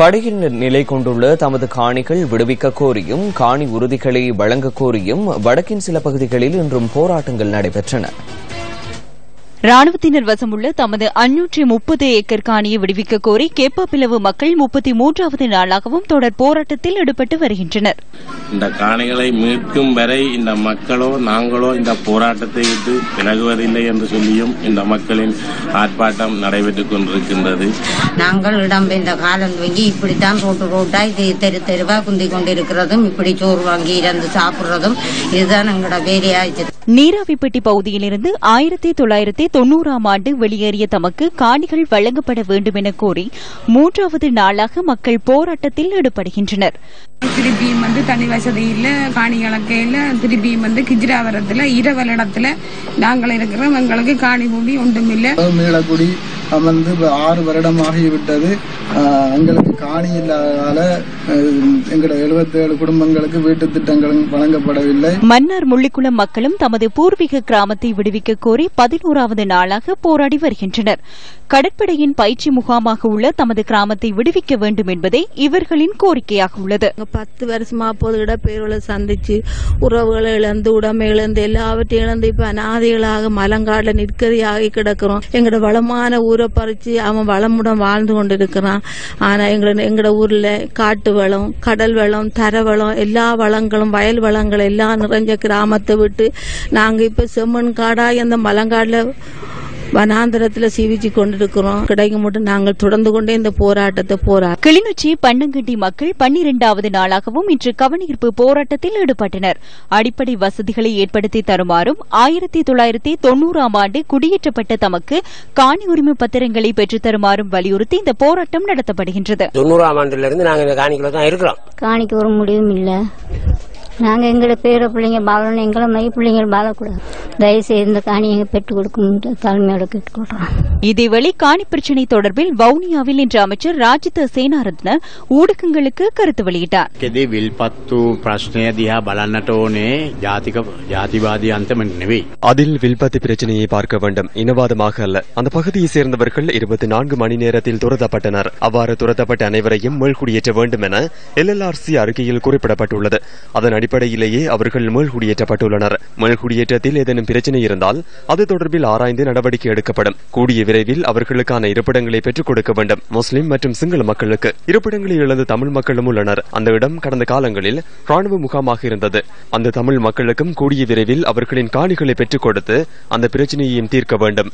படையில் நிலை கொண்டுள்ள தமது காணிகள் விடுவிக்க கோரியும் காணி உறுதிகளை வழங்க கோரியும் வடக்கின் சில பகுதிகளில் இன்றும் போராட்டங்கள் நடைபெற்றன. ராணுவத்தினர் வசமுள்ள தமது அஞ்சூற்றி முப்பது ஏக்கர் காணியை விடுவிக்க கோரி கேப்பாப்பிலவு மக்கள் முப்பத்தி மூன்றாவது நாளாகவும் தொடர் போராட்டத்தில் ஈடுபட்டு வருகின்றனர். இந்த காணிகளை மீட்கும் வரை இந்த மக்களோ நாங்களோ இந்த போராட்டத்தை விட்டு விலகுவதில்லை என்று சொல்லியும் இந்த மக்களின் ஆர்ப்பாட்டம் நடைபெற்றுக் கொண்டிருக்கின்றது. நாங்கள் இடம்பெயர்ந்த காலம் துவங்கி இப்படித்தான் ரோட்டு ரோட்டாய் தெரு தெருவா குந்தி கொண்டிருக்கிறதும் இப்படி சோறு வாங்கி இறந்து சாப்பிடுறதும் இதுதான் எங்களோட வேலையாச்சு நீராவிப்பட்டி பகுதியிலிருந்து ஆயிரத்தி தொள்ளாயிரத்தி தொன்னூறாம் ஆண்டு வெளியேறிய தமக்கு காணிகள் வழங்கப்பட வேண்டும் என கோரி மூன்றாவது நாளாக மக்கள் போராட்டத்தில் ஈடுபடுகின்றனர். திருப்பியும் வந்து தனி வசதி இல்ல காணி கலக்கையில திருப்பியும் வந்து கிஜிராவரத்துல இரவல் இடத்துல நாங்கள் இருக்கிறோம். எங்களுக்கு காணி பூமி ஒன்றும் இல்ல. மீளக்குடி அமர்ந்து இப்ப ஆறு வருடம் ஆகிவிட்டது எங்களுக்கு காணி இல்லாதால எங்களோட எழுபத்தேழு குடும்பங்களுக்கு வீட்டு திட்டங்களும் வழங்கப்படவில்லை. மன்னார் முள்ளிக்குளம் மக்களும் தமது பூர்வீக கிராமத்தை விடுவிக்க கோரி பதினோராவது நாளாக போராடி வருகின்றனர். கடற்படையின் பயிற்சி முகாமாக உள்ள தமது கிராமத்தை விடுவிக்க வேண்டும் என்பதே இவர்களின் கோரிக்கையாக உள்ளது. பத்து வருஷமா பொது இடப்பெயர்வுகளை சந்திச்சு உறவுகளை இழந்து உடமை இழந்து எல்லாவற்றையும் இழந்து இப்ப அனாதைகளாக மலங்காடுல நிற்கதியாகி கிடக்கிறோம். எங்களோட வளமான ஊரை பறிச்சு அவன் வளமுடன் வாழ்ந்து கொண்டிருக்கிறான். ஆனா எங்களோட எங்களோட ஊர்ல காட்டு வளம் கடல் வளம் தர வளம் எல்லா வளங்களும் வயல் வளங்கள் எல்லாம் நிறைஞ்ச கிராமத்தை விட்டு நாங்க இப்ப செம்மண் காடாக அந்த மலங்காடுல வனாந்தரத்துல சீவிச்சு கொண்டிருக்கிறோம். கிடைக்கும் மட்டும் நாங்கள் தொடர்ந்து கொண்டே இந்த போராட்டத்தை போரா கிளிநொச்சி பன்னங்கண்டி மக்கள் பன்னிரண்டாவது நாளாகவும் இன்று கவனஈர்ப்பு போராட்டத்தில் ஈடுபட்டனர். அடிப்படை வசதிகளை ஏற்படுத்தி தருமாறும் ஆயிரத்தி தொள்ளாயிரத்தி தொன்னூறாம் ஆண்டு குடியேற்றப்பட்ட தமக்கு காணி உரிமை பத்திரங்களை பெற்றுத் தருமாறும் வலியுறுத்தி இந்த போராட்டம் நடத்தப்படுகின்றது. தொண்ணூறாம் ஆண்டுல இருந்து நாங்க இந்த காணிக்குள்ள தான் இருக்கிறோம். காணிக்கு ஒரு முடிவும் இல்லை. நாங்கள் எங்களோட பேர பிள்ளைங்க வாழணும் எங்களை மை பிள்ளைங்க வாழக்கூடாது தயவுசெய்து இந்த காணியை பெற்றுக் கொடுக்கும் தலைமையோட கேட்டுக்கொள்கிறோம் இதேவேளை காணி பிரச்சினை தொடர்பில் வவுனியாவில் இன்று அமைச்சர் ராஜித சேனாரத்ன ஊடகங்களுக்கு கருத்து வெளியிட்டார் කෙදේ විල්පත්තු ප්‍රශ්නය දිහා බලන්නට ඕනේ ජාතික ජාතිවාදී අන්තමට නෙවෙයි. அதில் வில்பத்து பிரச்சனையை பார்க்க வேண்டும் இனவாதமாக அல்ல அந்த பகுதியை சேர்ந்தவர்கள் இருபத்தி நான்கு மணி நேரத்தில் துரத்தப்பட்டனர் அவ்வாறு துரத்தப்பட்ட அனைவரையும் மீள்குடியேற்ற வேண்டும் என எல்எல்ஆர்சி அறிக்கையில் குறிப்பிடப்பட்டுள்ளது அதன் அடிப்படையிலேயே அவர்கள் மீள்குடியேற்றப்பட்டுள்ளனர் மீள்குடியேற்றத்தில் ஏதேனும் பிரச்சினை இருந்தால் அது தொடர்பில் ஆராய்ந்து நடவடிக்கை எடுக்கப்படும். கூடிய விரைவில் அவர்களுக்கான இருப்பிடங்களை பெற்றுக் கொடுக்க வேண்டும். முஸ்லிம் மற்றும் சிங்கள மக்களுக்கு இருப்பிடங்களில் இழந்த தமிழ் மக்களும் உள்ளனர். அந்த இடம் கடந்த காலங்களில் ராணுவ முகாமாக இருந்தது. அந்த தமிழ் மக்களுக்கும் கூடிய விரைவில் அவர்களின் காணிகளை பெற்றுக் கொடுத்து அந்த பிரச்சனையையும் தீர்க்க வேண்டும்.